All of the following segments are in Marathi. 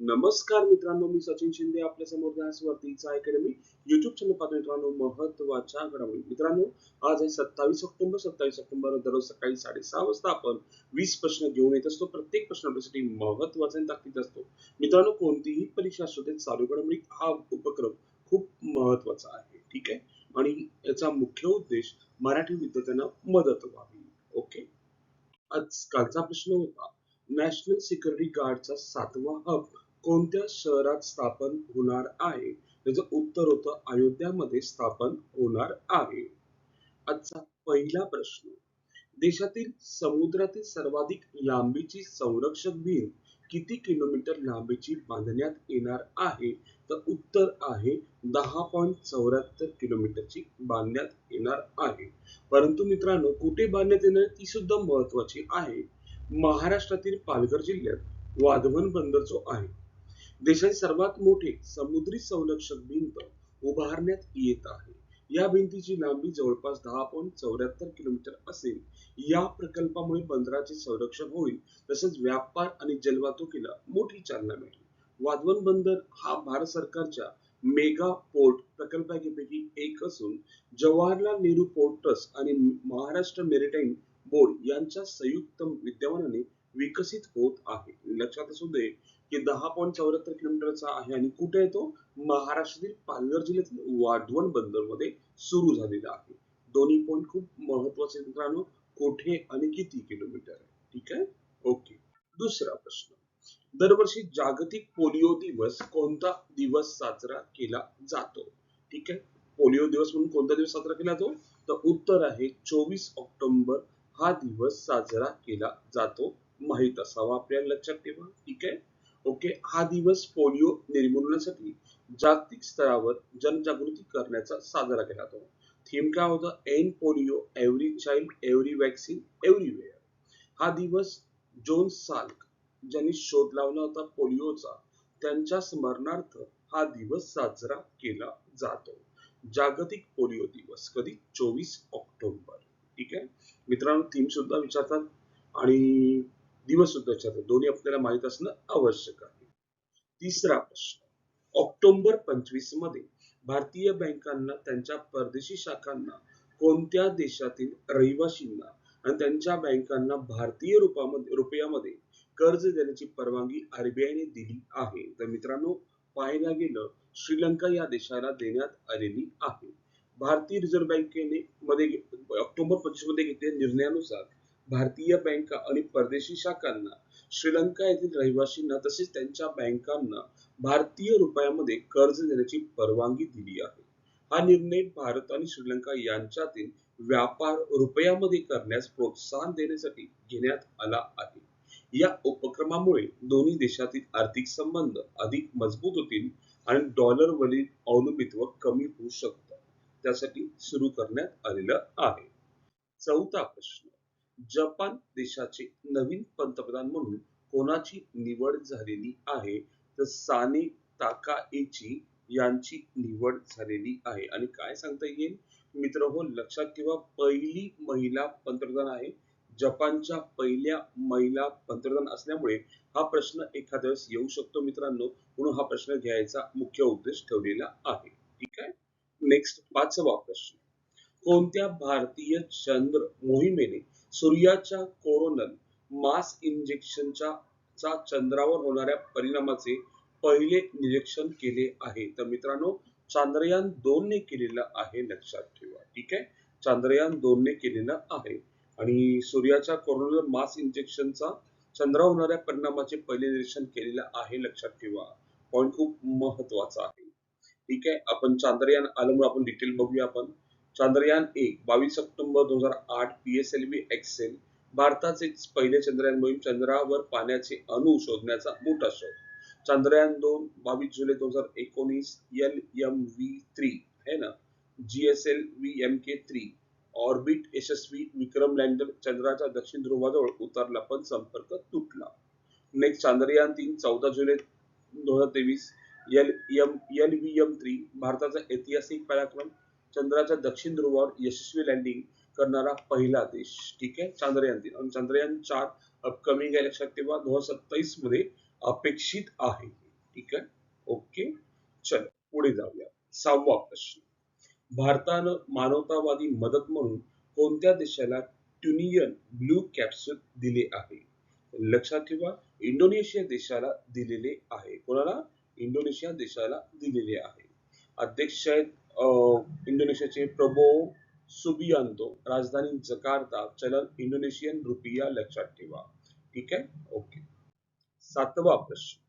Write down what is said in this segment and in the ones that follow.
नमस्कार मित्रांनो मी सचिन शिंदे आपल्यासमोर ध्यास अकॅडमी युट्यूब चॅनल पाहतो मित्रांनो महत्त्वाच्या घडामोडी. मित्रांनो आज आहे सत्तावीस ऑक्टोबर. सत्तावीस ऑक्टोबर दररोज सकाळी साडेसहा वाजता आपण वीस प्रश्न घेऊन येत असतो. प्रत्येक प्रश्न आपल्यासाठी महत्त्वाचा आणि ताकदीचा असतो. मित्रांनो कोणतीही परीक्षा असू दे चालू घडामोडी हा उपक्रम खूप महत्त्वाचा आहे. ठीक आहे? आणि याचा मुख्य उद्देश मराठी विद्यार्थ्यांना मदत व्हावी. ओके? आज कालचा प्रश्न होता नॅशनल सिक्युरिटी गार्डचा सातवा हब कोणत्या शहरात स्थापन होणार आहे? त्याचं उत्तर होतं अयोध्यामध्ये स्थापन होणार आहे. आजचा पहिला प्रश्न. देशातील समुद्रातील सर्वाधिक लांबीची संरक्षक भिंत किती किलोमीटर लांबीची बांधण्यात येणार आहे? तर उत्तर आहे दहा पॉईंट चौऱ्याहत्तर किलोमीटरची बांधण्यात येणार आहे. परंतु मित्रांनो कुठे बांधण्यात येणार ती सुद्धा महत्वाची आहे. महाराष्ट्रातील पालघर जिल्ह्यात वाधवन बंदर जो आहे देशातील सर्वात मोठे समुद्री संरक्षक भिंत उभारण्यात येत आहे. या भिंतीची लांबी जवळपास दहा पॉईंट चौऱ्याहत्तर किलोमीटर असेल. या प्रकल्पामुळे बंदराचे संरक्षण होईल तसेच व्यापार आणि जलवाहतुकीला मोठी चालना मिळेल. वाधवन बंदर हा भारत सरकारच्या मेगा पोर्ट प्रकल्पापैकी एक असून जवाहरलाल नेहरू पोर्ट ट्रस्ट आणि महाराष्ट्र मेरिटाईन बोर्ड यांच्या संयुक्त विद्यमानाने विकसित होत आहे. लक्षात असू दे की दहा पॉईंट चौऱ्याहत्तर किलोमीटरचा आहे आणि कुठे आहे तो? महाराष्ट्रातील पालघर जिल्ह्यातील वाढवण बंदरमध्ये सुरू झालेला आहे. दोन्ही पॉईंट खूप महत्त्वाचे मित्रांनो. कोठे आणि किती किलोमीटर आहे? ठीक आहे? ओके. दुसरा प्रश्न. दरवर्षी जागतिक पोलिओ दिवस कोणता दिवस साजरा केला जातो? ठीक आहे? पोलिओ दिवस म्हणून कोणता दिवस साजरा केला जातो? तर उत्तर आहे चोवीस ऑक्टोबर हा दिवस साजरा केला जातो. माहीत असावा आपल्याला लक्षात ठेवा. ठीक आहे? ओके हा दिवस पोलिओ निर्मूलनासाठी जागतिक स्तरावर जनजागृती करण्याचा साजरा केला जातो. थीम काय होतं? End polio every child every vaccine everywhere हा दिवस जोन साल्क ज्यांनी शोध लावला होता पोलिओचा त्यांच्या स्मरणार्थ हा दिवस साजरा केला जातो. जागतिक पोलिओ दिवस कधी? चोवीस ऑक्टोबर. ठीक आहे? मित्रांनो थीम सुद्धा विचारतात. आणि दिवस सुद्धा विचारतो दोन्ही आपल्याला माहीत असणं आवश्यक आहे. तिसरा प्रश्न. ऑक्टोबर पंचवीसमध्ये भारतीय बँकांना त्यांच्या परदेशी शाखांना कोणत्या देशातील रहिवाशींना आणि त्यांच्या बँकांना भारतीय रुपामध्ये रुपयामध्ये कर्ज देण्याची परवानगी आरबीआयने दिली आहे? तर मित्रांनो पाहायला गेलं श्रीलंका या देशाला देण्यात आलेली आहे. भारतीय रिझर्व्ह बँकेने मध्ये ऑक्टोबर पंचवीसमध्ये घेतलेल्या निर्णयानुसार भारतीय बँका आणि परदेशी शाखांना श्रीलंका येथील रहिवाशींना तसेच त्यांच्या बँकांना भारतीय रुपयामध्ये कर्ज देण्याची परवानगी दिली आहे. हा निर्णय भारत आणि श्रीलंका यांच्यातील व्यापार रुपयामध्ये करण्यास प्रोत्साहन देण्यासाठी घेण्यात आला आहे. या उपक्रमामुळे दोन्ही देशातील आर्थिक संबंध अधिक मजबूत होतील आणि डॉलरवरील अवलंबित्व कमी होऊ शकतं. त्यासाठी सुरू करण्यात आलेलं आहे. चौथा प्रश्न. जपान देशाचे नवीन पंतप्रधान म्हणून कोणाची निवड झालेली आहे? तर साने ताकाएची यांची निवड झालेली आहे. आणि काय सांगता येईल? मित्र हो लक्षात ठेवा पहिली महिला पंतप्रधान आहे. जपानच्या पहिल्या महिला पंतप्रधान असल्यामुळे हा प्रश्न एखाद्या वेळेस येऊ शकतो मित्रांनो. म्हणून हा प्रश्न घ्यायचा मुख्य उद्देश ठेवलेला आहे. ठीक आहे? नेक्स्ट पाचवा प्रश्न. कोणत्या भारतीय चंद्र मोहिमेने सूर्याच्या कोरोनल मास इंजेक्शनच्या चा चंद्रावर होणाऱ्या परिणामाचे पहिले निरीक्षण केले आहे. तर मित्रांनो चांद्रयान दोन ने केलेलं आहे लक्षात ठेवा. ठीक आहे? चांद्रयान दोन ने केलेलं आहे. आणि सूर्याच्या कोरोनल मास इंजेक्शनचा चंद्रावर होणाऱ्या परिणामाचे पहिले निरीक्षण केलेलं आहे लक्षात ठेवा. पॉइंट खूप महत्त्वाचा आहे. ठीक आहे? आपण चांद्रयान आल्यामुळे आपण डिटेल बघूया आपण. चांद्रयान एक बावीस ऑक्टोबर दोन हजार आठ P S L V XL भारताचे पहिले चंद्रयान मोहीम चंद्रावर पाण्याचे अणु शोधण्याचा मोठा शोध. चांद्रयान दोन बावीस जुलै दोन हजार एकोणीस एल एम व्ही थ्री है ना? G S L V M K three orbit यशस्वी विक्रम लँडर चंद्राच्या दक्षिण ध्रुवाजवळ उतरला पण संपर्क तुटला. नेक्स्ट चांद्रयान तीन चौदा जुलै दोन हजार तेवीस L M L V M three भारताचा ऐतिहासिक पराक्रम चंद्राच्या दक्षिण ध्रुवावर यशस्वी लँडिंग करणारा पहिला देश. ठीक आहे? चांद्रयान तीन. आणि चांद्रयान चार अपकमिंग आहे लक्षात ठेवा दोन हजार सत्तावीसमध्ये अपेक्षित आहे. ठीक आहे? ओके. चल पुढे जाऊया. सहावा प्रश्न. भारतानं मानवतावादी मदत म्हणून कोणत्या देशाला ट्युनियन ब्लू कॅप्सूल दिले आहे? लक्षात ठेवा इंडोनेशिया देशाला दिलेले आहे. कोणाला? इंडोनेशिया देशाला दिलेले आहे. अध्यक्ष आहेत इंडोनेशियाचे प्रबो सुबियांतो राजधानी जकार्ता चलन इंडोनेशियन रुपिया लक्षात ठेवा. ठीक आहे? ओके सातवा प्रश्न.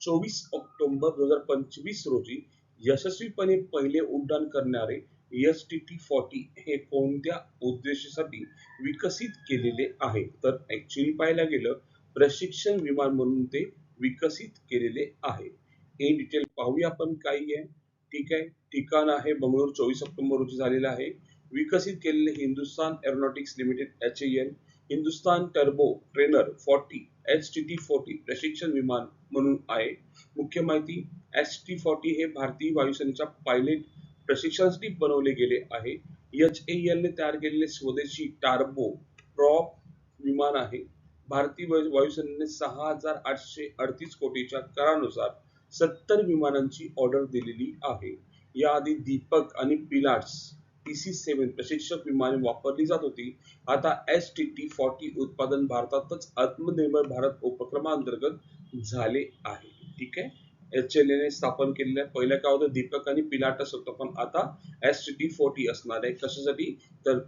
चोवीस ऑक्टोबर दोन हजार पंचवीस रोजी यशस्वीपणे पहिले उड्डाण करणारे एस टी टी फॉर्टी हे कोणत्या उद्देशासाठी विकसित केलेले आहे? तर ऍक्च्युली पाहायला गेलं प्रशिक्षण विमान म्हणून ते विकसित केलेले आहे. हे डिटेल पाहूया आपण काही आहे. ठीक आहे. ठिकाण आहे बंगळूर चोवीस ऑक्टोबर रोजी झालेलं आहे. विकसित केलेले Hindustan Aeronautics Limited H N Hindustan Turbo Trainer forty H T T forty प्रशिक्षण विमान म्हणून आहे. मुख्य माहिती एच टी फॉर्टी हे भारतीय वायुसेनेच्या पायलट प्रशिक्षणासाठी बनवले गेले आहे. एच ए एल तयार केलेले स्वदेशी टार्बो प्रॉप विमान आहे. भारतीय वायुसेनेने सहा हजार आठशे अडतीस कोटीच्या करानुसार सत्तर विमानांची ऑर्डर दिलेली आहे. याआधी दीपक आणि पिलाट्स टीसी सेवन प्रशिक्षक विमाने वापरली जात होती. आता एस टी टी फॉर्टी उत्पादन भारतातच आत्मनिर्भर भारत उपक्रमांतर्गत झाले आहे. ठीक आहे? एच एल एने स्थापन केलेल्या पहिल्या काय होतं दीपक आणि पिलाटस होतं. पण आता एस टी टी फोर्टी असणार आहे. कशासाठी? तर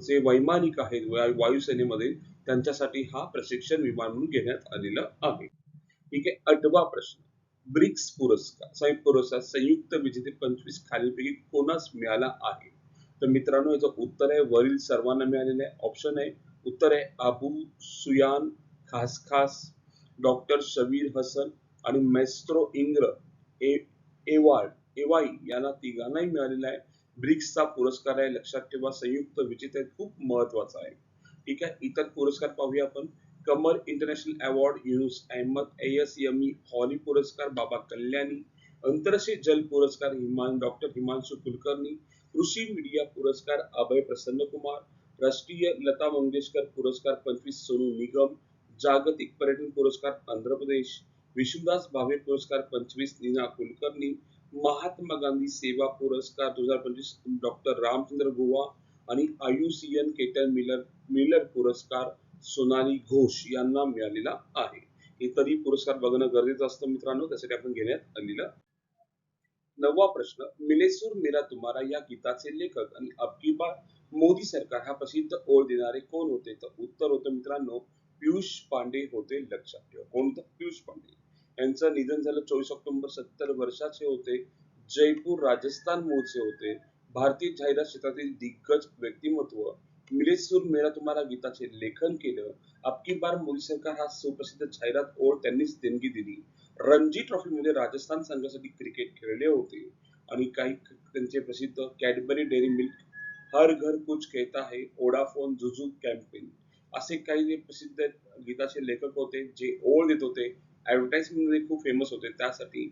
जे वैमानिक आहेत वायुसेनेमध्ये त्यांच्यासाठी हा प्रशिक्षण विमान म्हणून घेण्यात आलेलं आहे. ठीक आहे? आठवा प्रश्न. ब्रिक्स पुरस्कार सॉरी पुरस्कार संयुक्त विजेते पंचवीस खालीलपैकी कोणास मिळाला आहे? तर मित्रांनो याचं उत्तर आहे वरील सर्वांना मिळालेलं आहे. ऑप्शन आहे उत्तर आहे अबू सुयान खास खास डॉक्टर शबीर हसन आणि मेस्ट्रो इंग्र ए एवार्ड एवाई यांना तिघांनाही मिळालेला आहे. ब्रिक्सचा पुरस्कार आहे लक्षात ठेवा संयुक्त विजेते खूप महत्त्वाचा आहे. ठीक आहे इतर पुरस्कार पाहूया आपण. कमर International Award Yunus Ahmad S M E हॉली पुरस्कार बाबा कल्याणी आंतरराष्ट्रीय जल पुरस्कार हिमान डॉक्टर हिमांशु कुलकर्णी कृषी मीडिया पुरस्कार अभय प्रसन्न कुमार राष्ट्रीय लता मंगेशकर पुरस्कार पंचवीस सोनू निगम जागतिक पर्यटन पुरस्कार आंध्र प्रदेश विष्णुदास भावे पुरस्कार पंचवीस नीना कुलकर्णी महात्मा गांधी सेवा पुरस्कार दोन हजार पंचवीस डॉक्टर रामचंद्र गोवा आणि आयुसीएन केटन मिलर मिलर पुरस्कार सोनाली घोष यांना मिळालेला आहे. इतरही पुरस्कार बघणं गरजेचं असतं मित्रांनो त्यासाठी आपण घेण्यात आलेलं नववा प्रश्न मिलेसूर मेरा तुम्हारा या गीताचे लेखक आणि अबकी बार मोदी सरकार हा प्रसिद्ध ओळ देणारे कोण होते? तर उत्तर होतं मित्रांनो पियुष पांडे होते लक्षात ठेवा. कोणतं पियुष पांडे. यांचं निधन झालं चोवीस ऑक्टोबर सत्तर वर्षाचे होते. जयपूर राजस्थान मूळचे होते. भारतीय जाहिरात क्षेत्रातील दिग्गज व्यक्तिमत्व मिलेसूर मेरा तुम्हारा गीताचे लेखन केलं अबकी बार मोदी हा सुप्रसिद्ध जाहिरात ओळ त्यांनीच देणगी दिली. रणजी ट्रॉफीमध्ये राजस्थान संघासाठी क्रिकेट खेळले होते. आणि काही त्यांचे प्रसिद्ध कॅडबरी डेअरी मिल्क हर घर कुछ कहता है ओडाफोन जुजू कॅम्पेन असे काही जे प्रसिद्ध गीताचे लेखक होते जे ओळ देत होते ऍडव्हर्टाइजमेंटमध्ये खूप फेमस होते. त्यासाठी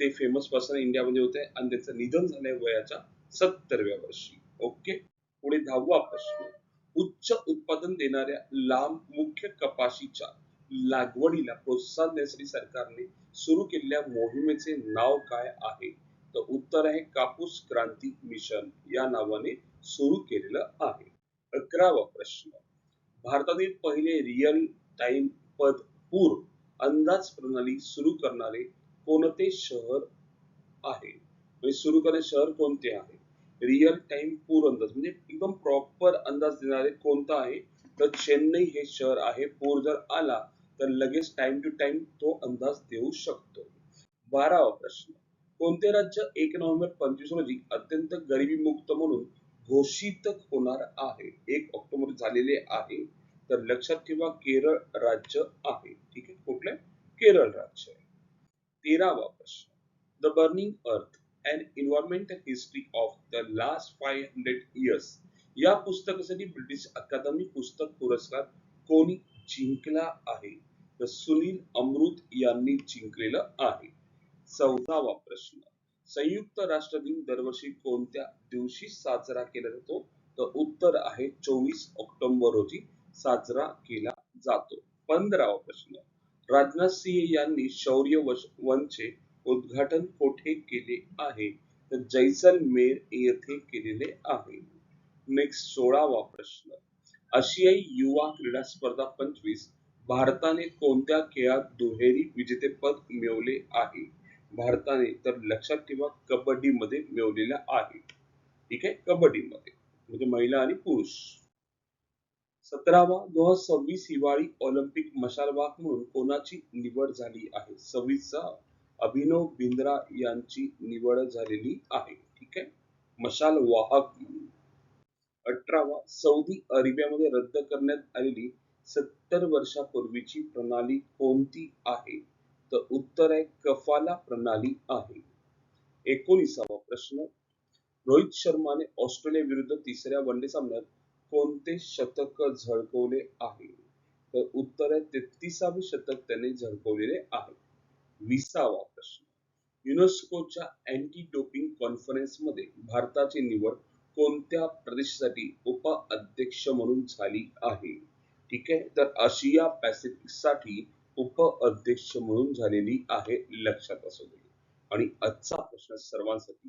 ते फेमस पर्सन इंडियामध्ये होते आणि त्यांचं निधन झालंय वयाच्या सत्तरव्या वर्षी. ओके पुढे दहावा प्रश्न उच्च उत्पादन देणाऱ्या लांब मुख्य कपाशीच्या लागवडीला प्रोत्साहन देण्यासाठी सरकारने सुरू केलेल्या मोहिमेचे नाव काय आहे? तर उत्तर आहे कापूस क्रांती मिशन या नावाने सुरू केलेलं आहे. अकरावा प्रश्न. भारतातील पहिले रिअल टाइम पद पूर अंदाज प्रणाली सुरू करणारे कोणते शहर आहे? म्हणजे सुरू करणारे शहर कोणते आहे? रिअल टाइम पूर अंदाज म्हणजे एकदम प्रॉपर अंदाज देणारे कोणता आहे तर चेन्नई हे शहर आहे. पूर जर आला तर लगेच टाइम टू टाइम तो अंदाज देऊ शकतो. बारावा प्रश्न. कोणते राज्य एक नोव्हेंबर पंचवीस रोजी अत्यंत गरिबी मुक्त म्हणून घोषित होणार आहे? एक ऑक्टोबर झालेले आहे तर लक्षात ठेवा केरळ राज्य आहे. ठीक आहे? कुठलं? केरळ राज्य आहे. तेरावा प्रश्न. The burning earth. And environmental history of the last five hundred years या पुस्तकासाठी ब्रिटिश अकादमी पुस्तक पुरस्कार कोणी जिंकला आहे? तर सुनील अमृत यांनी जिंकलेलं आहे. चौदावा प्रश्न. संयुक्त राष्ट्र दिन दरवर्षी कोणत्या दिवशी साजरा केला जातो? तर उत्तर आहे चोवीस ऑक्टोबर रोजी साजरा केला जातो. पंधरावा प्रश्न. राजनाथ सिंह यांनी शौर्य वश- वनचे उद्घाटन कोठे केले आहे? तर जैसलमेर येथे केलेले आहे. नेक्स्ट सोळावा प्रश्न. आशियाई युवा क्रीडा स्पर्धा पंचवीस. भारताने कोणत्या खेळात दुहेरी विजेतेपद मिळवले आहे? भारताने तर लक्षात ठेवा कबड्डी मध्ये मिळवलेला आहे. ठीक आहे? कबड्डी मध्ये म्हणजे महिला आणि पुरुष. सतरावा दोन हजार सव्वीस हिवाळी ऑलिम्पिक मशालवाहक म्हणून कोणाची निवड झाली आहे? सव्वीसचा अभिनव बिंद्रा यांची निवड झालेली आहे. ठीक आहे? मशाल वाहक अठरावा सौदी अरेबियामध्ये रद्द करण्यात आलेली सत्तर वर्षापूर्वीची प्रणाली कोणती आहे? तर उत्तर आहे कफाला प्रणाली आहे. एकोणीसावा प्रश्न. रोहित शर्माने ऑस्ट्रेलिया विरुद्ध तिसऱ्या वनडे सामन्यात कोणते शतक झळकवले आहे? तर उत्तर आहे तेहतीसावे शतक त्याने झळकवलेले आहे. विसावा प्रश्न युनेस्कोच्या अँटी डोपिंग कॉन्फरन्समध्ये भारताची निवड कोणत्या प्रदेशासाठी उपाध्यक्ष म्हणून झाली आहे? ठीक आहे? तर आशिया पॅसिफिकसाठी उपाध्यक्ष म्हणून झालेली आहे लक्षात असू दे. आणि आजचा प्रश्न सर्वांसाठी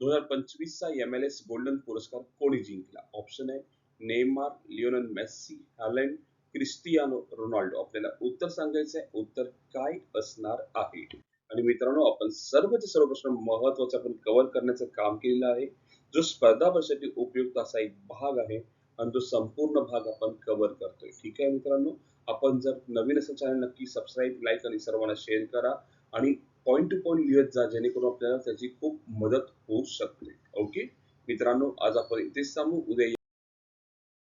दोन हजार पंचवीस चा एम एल एस गोल्डन पुरस्कार कोणी जिंकला? ऑप्शन आहे Neymar Lionel Messi Haaland Cristiano Ronaldo. आपल्याला उत्तर सांगायचं आहे उत्तर काय असणार आहे? आणि मित्रांनो आपण सर्वचे सर्व प्रश्न महत्त्वाचे आपण कव्हर करण्याचं काम केलेलं आहे. जो स्पर्धा परीक्षेसाठी उपयुक्त असा एक भाग आहे आणि तो संपूर्ण भाग आपण कव्हर करतोय. ठीक आहे मित्रांनो? आपण जर नवीन असं चॅनल नक्की सबस्क्राईब लाईक आणि सर्वांना शेअर करा आणि पॉईंट टू पॉईंट लिहत जा जेणेकरून आपल्याला त्याची खूप मदत होऊ शकते. ओके मित्रांनो आज आपण इथेच सांगू उद्या